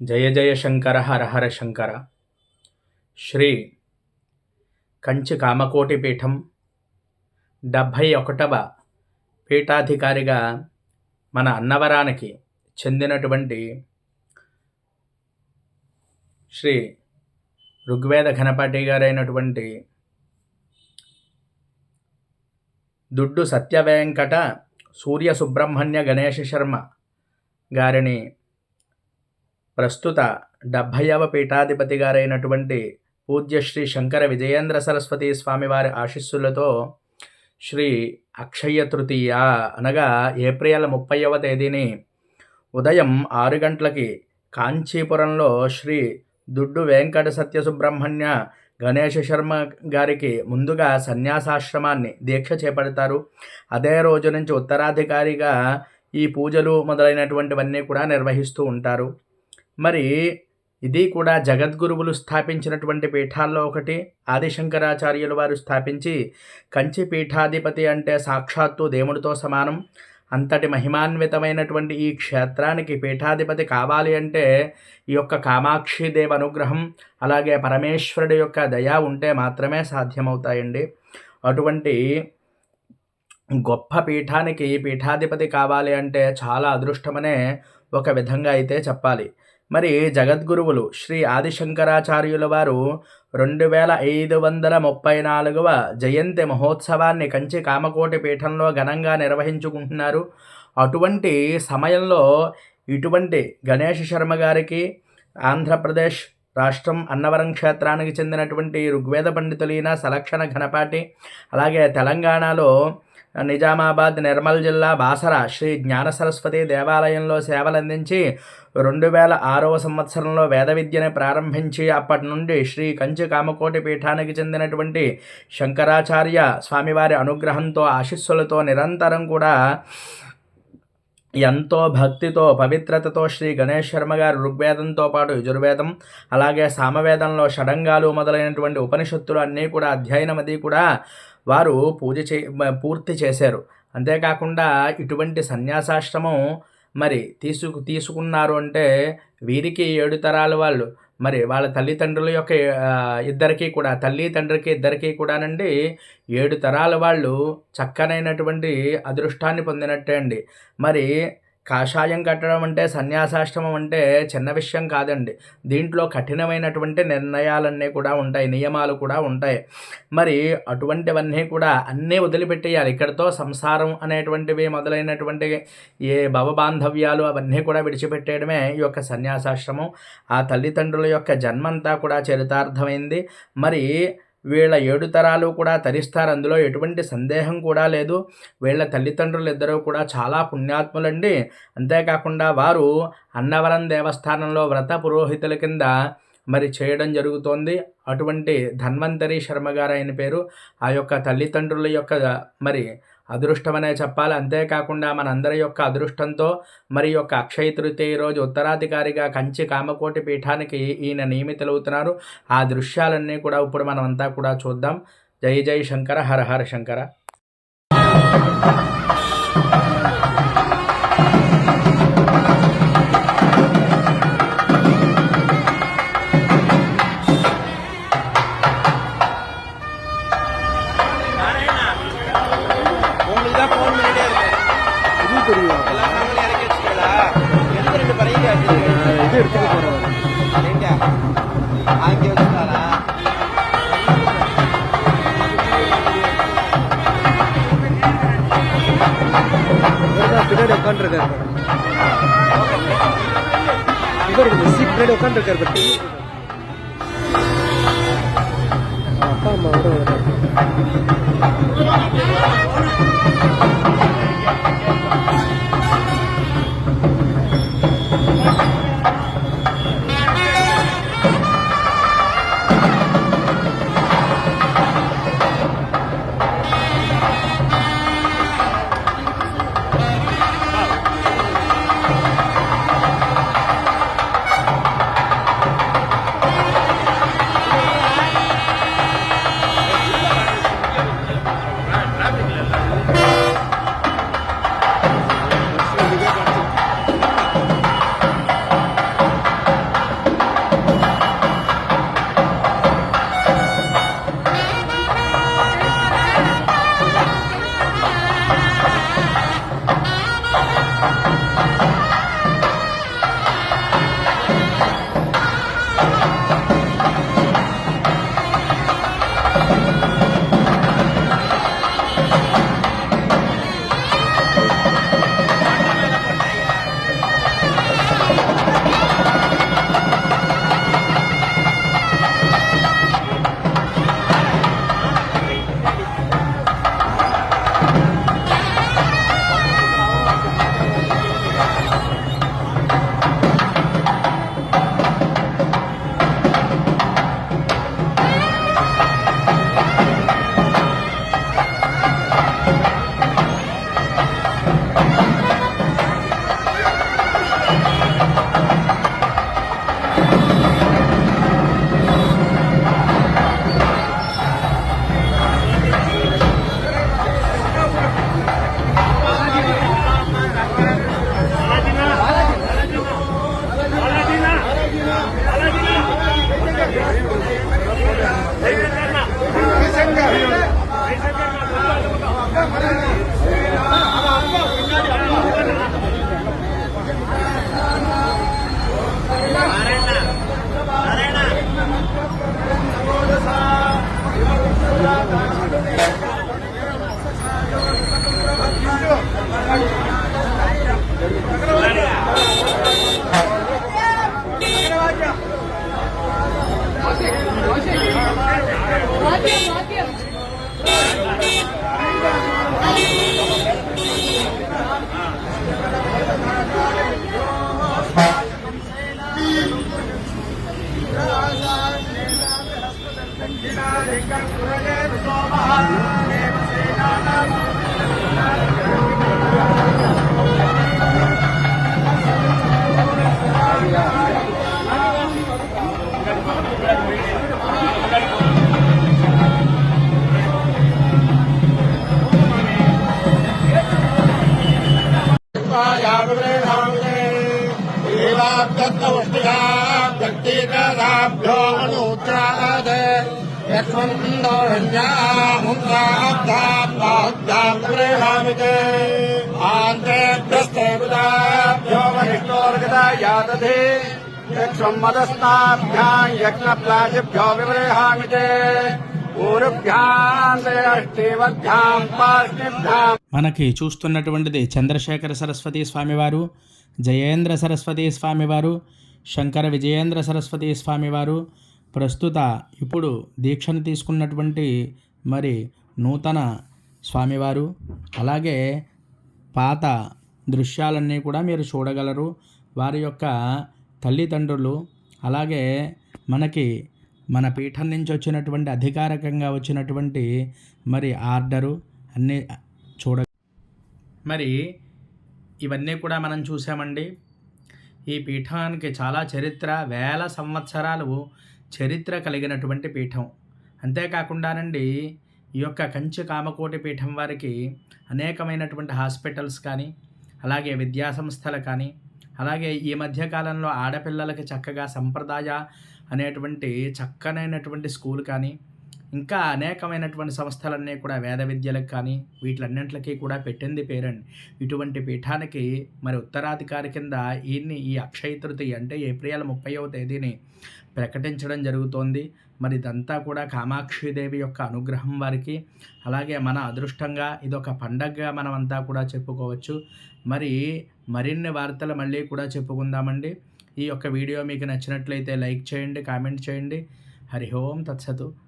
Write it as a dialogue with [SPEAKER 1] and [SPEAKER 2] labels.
[SPEAKER 1] జయ జయ శంకర హర హర శంకర. శ్రీ కంచి కామకోటి పీఠం డెబ్భై ఒకటవ పీఠాధికారిగా మన అన్నవరానికి చెందినటువంటి శ్రీ ఋగ్వేద ఘనపాటి గారైనటువంటి దుడ్డు సత్యవేంకట సూర్య సుబ్రహ్మణ్య గణేష శర్మ గారిని ప్రస్తుత డెబ్భైవ పీఠాధిపతి గారైనటువంటి పూజ్య శ్రీ శంకర విజయేంద్ర సరస్వతి స్వామివారి ఆశీస్సులతో శ్రీ అక్షయ తృతీయ అనగా ఏప్రిల్ ముప్పైవ తేదీని ఉదయం ఆరు గంటలకి కాంచీపురంలో శ్రీ దుడ్డు వెంకట సత్యసుబ్రహ్మణ్య గణేష శర్మ గారికి ముందుగా సన్యాసాశ్రమాన్ని దీక్ష చేపడతారు. అదే రోజు నుంచి ఉత్తరాధికారిగా ఈ పూజలు మొదలైనటువంటివన్నీ కూడా నిర్వహిస్తూ ఉంటారు. మరి ఇది కూడా జగద్గురువులు స్థాపించినటువంటి పీఠాల్లో ఒకటి. ఆదిశంకరాచార్యుల వారు స్థాపించి కంచి పీఠాధిపతి అంటే సాక్షాత్తు దేవుడితో సమానం. అంతటి మహిమాన్వితమైనటువంటి ఈ క్షేత్రానికి పీఠాధిపతి కావాలి అంటే ఈ యొక్క కామాక్షిదేవ అనుగ్రహం అలాగే పరమేశ్వరుడి యొక్క దయ ఉంటే మాత్రమే సాధ్యమవుతాయండి. అటువంటి గొప్ప పీఠానికి పీఠాధిపతి కావాలి అంటే చాలా అదృష్టమనే ఒక విధంగా అయితే చెప్పాలి. మరి జగద్గురువులు శ్రీ ఆదిశంకరాచార్యుల వారు రెండు వేల ఐదు వందల ముప్పై నాలుగవ జయంతి మహోత్సవాన్ని కంచి కామకోటి పీఠంలో ఘనంగా నిర్వహించుకుంటున్నారు. అటువంటి సమయంలో ఇటువంటి గణేష్ శర్మ గారికి ఆంధ్రప్రదేశ్ రాష్ట్రం అన్నవరం క్షేత్రానికి చెందినటువంటి ఋగ్వేద పండితులైన సలక్షణ ఘనపాటి అలాగే తెలంగాణలో నిజామాబాద్ నిర్మల్ జిల్లా బాసర శ్రీ జ్ఞాన సరస్వతి దేవాలయంలో సేవలందించి రెండు వేల ఆరవ సంవత్సరంలో వేద విద్యను ప్రారంభించి అప్పటి నుండి శ్రీ కంచి కామకోటి పీఠానికి చెందినటువంటి శంకరాచార్య స్వామివారి అనుగ్రహంతో ఆశీస్సులతో నిరంతరం కూడా ఎంతో భక్తితో పవిత్రతతో శ్రీ గణేష్ శర్మ గారు ఋగ్వేదంతో పాటు యజుర్వేదం అలాగే సామవేదంలో షడంగాలు మొదలైనటువంటి ఉపనిషత్తులు అన్నీ కూడా అధ్యయనం అది కూడా వారు పూజ చే పూర్తి చేశారు. అంతేకాకుండా ఇటువంటి సన్యాసాశ్రమం మరి తీసుకు తీసుకున్నారు అంటే వీరికి ఏడు తరాల వాళ్ళు. మరి వాళ్ళ తల్లిదండ్రుల యొక్క ఇద్దరికీ కూడా తల్లి తండ్రికి ఇద్దరికీ కూడానండి ఏడు తరాల వాళ్ళు చక్కనైనటువంటి అదృష్టాన్ని పొందినట్టే అండి. మరి కాషాయం కట్టడం అంటే సన్యాసాశ్రమం అంటే చిన్న విషయం కాదండి. దీంట్లో కఠినమైనటువంటి నిర్ణయాలన్నీ కూడా ఉంటాయి నియమాలు కూడా ఉంటాయి. మరి అటువంటివన్నీ కూడా అన్నీ వదిలిపెట్టేయాలి. ఇక్కడితో సంసారం అనేటువంటివి మొదలైనటువంటి ఏ భవబాంధవ్యాలు అవన్నీ కూడా విడిచిపెట్టేయడమే ఈ యొక్క సన్యాసాశ్రమం. ఆ తల్లిదండ్రుల యొక్క జన్మంతా కూడా చరితార్థమైంది. మరి వీళ్ళ ఏడు తరాలు కూడా తరిస్తారు. అందులో ఎటువంటి సందేహం కూడా లేదు. వీళ్ళ తల్లిదండ్రులు ఇద్దరూ కూడా చాలా పుణ్యాత్ములండి. అంతేకాకుండా వారు అన్నవరం దేవస్థానంలో వ్రత పురోహితుల కింద మరి చేయడం జరుగుతోంది. అటువంటి ధన్వంతరి శర్మ గారు అయిన పేరు. ఆ యొక్క తల్లిదండ్రుల యొక్క మరి అదృష్టమనే చెప్పాలి. అంతేకాకుండా మనందరి యొక్క అదృష్టంతో మరి యొక్క అక్షయ తృతీయ రోజు ఉత్తరాధికారిగా కంచి కామకోటి పీఠానికి ఈయన నియమితులవుతున్నారు. ఆ దృశ్యాలన్నీ కూడా ఇప్పుడు మనం అంతా కూడా చూద్దాం. జై జై శంకర హర హర శంకర.
[SPEAKER 2] உட்காந்துருக்காரு இவர் கொஞ்சம் சீட் முன்னாடி உட்காந்துருக்காரு பட் அப்பா
[SPEAKER 3] அம்மா. శ్రీనాథ यस्मन्दोरण्यामुद्राब्धाब्धाब्धामिते आन्तेभ्यस्ते बुधाभ्यो वरिष्ठोर्गता यादधे यक्षमदस्ताभ्याम् यज्ञप्लाशिभ्यो विवरेहामिते ऊरुभ्याम् अष्टिवभ्याम् पार्ष्णिभ्याम्
[SPEAKER 1] మనకి చూస్తున్నటువంటిది చంద్రశేఖర సరస్వతి స్వామివారు జయేంద్ర సరస్వతి స్వామివారు శంకర విజయేంద్ర సరస్వతి స్వామివారు ప్రస్తుత ఇప్పుడు దీక్షను తీసుకున్నటువంటి మరి నూతన స్వామివారు. అలాగే పాత దృశ్యాలన్నీ కూడా మీరు చూడగలరు. వారి యొక్క తల్లిదండ్రులు అలాగే మనకి మన పీఠం నుంచి వచ్చినటువంటి అధికారికంగా వచ్చినటువంటి మరి ఆర్డరు అన్నీ చూడ మరి ఇవన్నీ కూడా మనం చూసామండి. ఈ పీఠానికి చాలా చరిత్ర వేల సంవత్సరాలు చరిత్ర కలిగినటువంటి పీఠం. అంతేకాకుండానండి ఈ యొక్క కంచి కామకోటి పీఠం వారికి అనేకమైనటువంటి హాస్పిటల్స్ కానీ అలాగే విద్యా సంస్థలు కానీ అలాగే ఈ మధ్య కాలంలో ఆడపిల్లలకి చక్కగా సంప్రదాయ అనేటువంటి చక్కనైనటువంటి స్కూల్ కానీ ఇంకా అనేకమైనటువంటి సంస్థలన్నీ కూడా వేద విద్యలకు కానీ వీటిలన్నింటికి కూడా పెట్టింది పేరండి. ఇటువంటి పీఠానికి మరి ఉత్తరాధికారి కింద ఈయన్ని ఈ అక్షయ తృతీయ అంటే ఏప్రిల్ ముప్పైవ తేదీని ప్రకటించడం జరుగుతోంది. మరి ఇదంతా కూడా కామాక్షిదేవి యొక్క అనుగ్రహం వారికి. అలాగే మన అదృష్టంగా ఇదొక పండగగా మనమంతా కూడా చెప్పుకోవచ్చు. మరి మరిన్ని వార్తలు మళ్ళీ కూడా చెప్పుకుందామండి. ఈ యొక్క వీడియో మీకు నచ్చినట్లయితే లైక్ చేయండి కామెంట్ చేయండి. హరి ఓం తత్సతు.